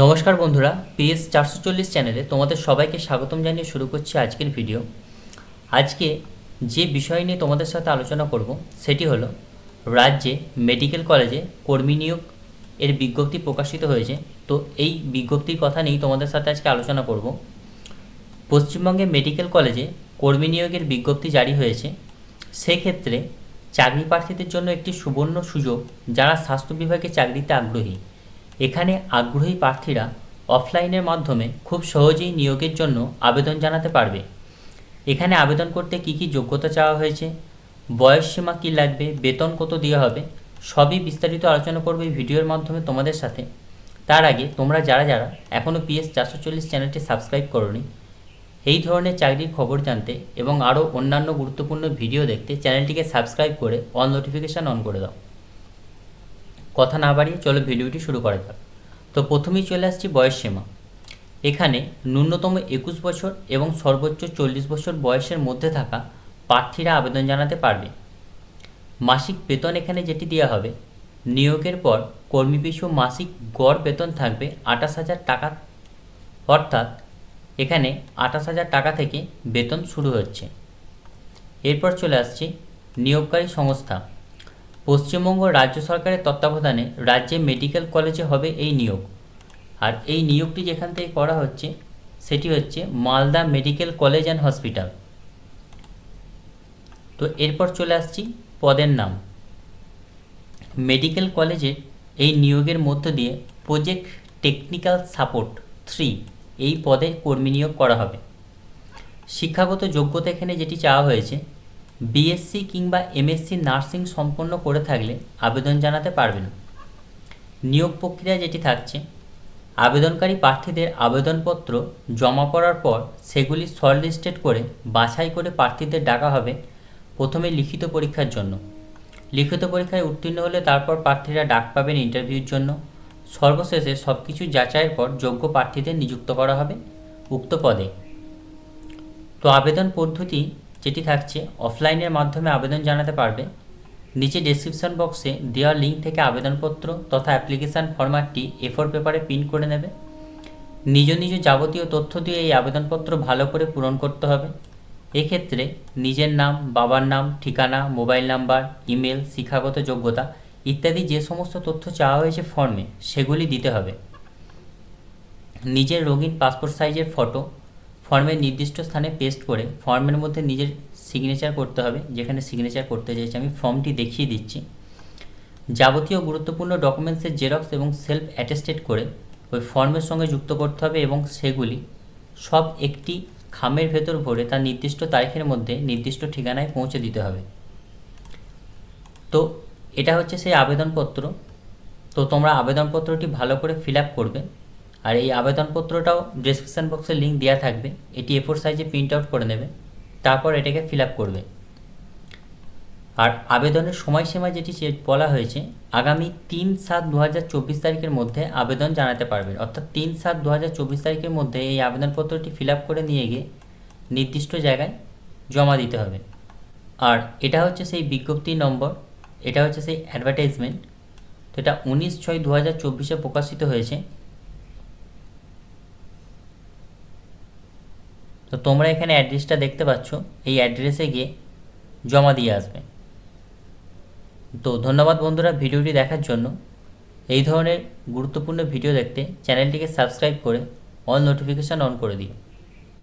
নমস্কার বন্ধুরা, পিএস চারশো চল্লিশ চ্যানেলে তোমাদের সবাইকে স্বাগতম জানিয়ে শুরু করছি আজকের ভিডিও। আজকে যে বিষয় নিয়ে তোমাদের সাথে আলোচনা করব, সেটি হলো রাজ্যে মেডিকেল কলেজে কর্মী নিয়োগ এর বিজ্ঞপ্তি প্রকাশিত হয়েছে। তো এই বিজ্ঞপ্তির কথা নিয়েই তোমাদের সাথে আজকে আলোচনা করব। পশ্চিমবঙ্গে মেডিকেল কলেজে কর্মী নিয়োগের বিজ্ঞপ্তি জারি হয়েছে। সেক্ষেত্রে চাকরি প্রার্থীদের জন্য একটি সুবর্ণ সুযোগ, যারা স্বাস্থ্য বিভাগে চাকরিতে আগ্রহী। এখানে আগ্রহী প্রার্থীরা অফলাইনের মাধ্যমে খুব সহজেই নিয়োগের জন্য আবেদন জানাতে পারবে। এখানে আবেদন করতে কি কি যোগ্যতা চাওয়া হয়েছে, বয়স সীমা কী লাগবে, বেতন কত দেওয়া হবে, সবই বিস্তারিত আলোচনা করবে ভিডিওর মাধ্যমে তোমাদের সাথে। তার আগে তোমরা যারা যারা এখনও পিএস চারশো চল্লিশ চ্যানেলটি সাবস্ক্রাইব করোনি, এই ধরনের চাকরির খবর জানতে এবং আরও অন্যান্য গুরুত্বপূর্ণ ভিডিও দেখতে চ্যানেলটিকে সাবস্ক্রাইব করে অল নোটিফিকেশান অন করে দাও। কথা না বাড়িয়ে চলো ভিডিওটি শুরু করা যাক। তো প্রথমেই চলে আসছি বয়স সীমা। এখানে ন্যূনতম একুশ বছর এবং সর্বোচ্চ চল্লিশ বছর বয়সের মধ্যে থাকা প্রার্থীরা আবেদন জানাতে পারবে। মাসিক বেতন এখানে যেটি দেওয়া হবে, নিয়োগের পর কর্মী পিছু মাসিক গড় বেতন থাকবে আঠাশ হাজার টাকা। অর্থাৎ এখানে আঠাশ হাজার টাকা থেকে বেতন শুরু হচ্ছে। এরপর চলে আসছি নিয়োগকারী সংস্থা। পশ্চিমবঙ্গ রাজ্য সরকারের তত্ত্বাবধানে রাজ্যে মেডিকেল কলেজে হবে এই নিয়োগ। আর এই নিয়োগটি যেখান থেকে করা হচ্ছে, সেটি হচ্ছে Malda medical college and hospital. তো এরপর চলে আসছি পদের নাম। মেডিকেল কলেজে এই নিয়োগের মধ্য দিয়ে প্রজেক্ট টেকনিক্যাল সাপোর্ট থ্রি এই পদে কর্মী নিয়োগ করা হবে। শিক্ষাগত যোগ্যতা এখানে যেটি চাওয়া হয়েছে বিএসসি কিংবা এমএসসি নার্সিং সম্পন্ন করে থাকলে আবেদন জানাতে পারবেন নিয়োগ প্রক্রিয়া যেটি থাকছে, আবেদনকারী প্রার্থীদের আবেদনপত্র জমা পড়ার পর সেগুলি শর্টলিস্টেড করে বাছাই করে প্রার্থীদের ডাকা হবে প্রথমে লিখিত পরীক্ষার জন্য। লিখিত পরীক্ষায় উত্তীর্ণ হলে তারপর প্রার্থীরা ডাক পাবেন ইন্টারভিউর জন্য। সর্বশেষে সব কিছু যাচাইয়ের পর যোগ্য প্রার্থীদের নিযুক্ত করা হবে উক্ত পদে। তো আবেদন পদ্ধতি যেটি থাকছে। অফলাইনের মাধ্যমে আবেদন জানাতে পারবে। নিচে ডেসক্রিপশন বক্সে দেওয়া লিঙ্ক থেকে আবেদনপত্র তথা অ্যাপ্লিকেশান ফরম্যাটটি এফোর পেপারে প্রিন্ট করে নেবে। নিজ নিজ যাবতীয় তথ্য দিয়ে এই আবেদনপত্র ভালো করে পূরণ করতে হবে। এক্ষেত্রে নিজের নাম, বাবার নাম, ঠিকানা, মোবাইল নাম্বার ইমেল শিক্ষাগত যোগ্যতা ইত্যাদি যে সমস্ত তথ্য চাওয়া হয়েছে ফর্মে সেগুলি দিতে হবে। নিজের রঙিন পাসপোর্ট সাইজের ফটো ফর্মের নির্দিষ্ট স্থানে পেস্ট করে ফর্মের মধ্যে নিজের সিগনেচার করতে হবে, যেখানে সিগনেচার করতে চাইছি, আমি ফর্মটি দেখিয়ে দিচ্ছি। যাবতীয় গুরুত্বপূর্ণ ডকুমেন্টসের জেরক্স এবং সেলফ অ্যাটেস্টেড করে ওই ফর্মের সঙ্গে যুক্ত করতে হবে এবং সেগুলি সব একটি খামের ভেতর ভরে তার নির্দিষ্ট তারিখের মধ্যে নির্দিষ্ট ঠিকানায় পৌঁছে দিতে হবে। তো এটা হচ্ছে সেই আবেদনপত্র। তো তোমরা আবেদনপত্রটি ভালো করে ফিল করবে। আর এই আবেদনপত্রটাও ডিসক্রিপশান বক্সে লিঙ্ক দেওয়া থাকবে। এটি এফোর সাইজে প্রিন্ট আউট করে নেবে। তারপর এটাকে ফিল আপ করবে। আর আবেদনের সময়সীমা যেটি বলা হয়েছে, আগামী তিন সাত দু তারিখের মধ্যে আবেদন জানাতে পারবেন। অর্থাৎ তিন সাত দু তারিখের মধ্যে এই আবেদনপত্রটি ফিল করে নিয়ে গিয়ে নির্দিষ্ট জায়গায় জমা দিতে হবে। আর এটা হচ্ছে সেই বিজ্ঞপ্তি নম্বর, এটা হচ্ছে সেই অ্যাডভার্টাইজমেন্ট তো এটা উনিশ ছয় দু হাজার চব্বিশে প্রকাশিত হয়েছে। তো তোমরা এখানে অ্যাড্রেসটা দেখতে পাচ্ছ। এই অ্যাড্রেসে গিয়ে জমা দিয়ে আসবে। তো ধন্যবাদ বন্ধুরা ভিডিওটি দেখার জন্য। এই ধরনের গুরুত্বপূর্ণ ভিডিও দেখতে চ্যানেলটিকে সাবস্ক্রাইব করে অল নোটিফিকেশান অন করে দিও।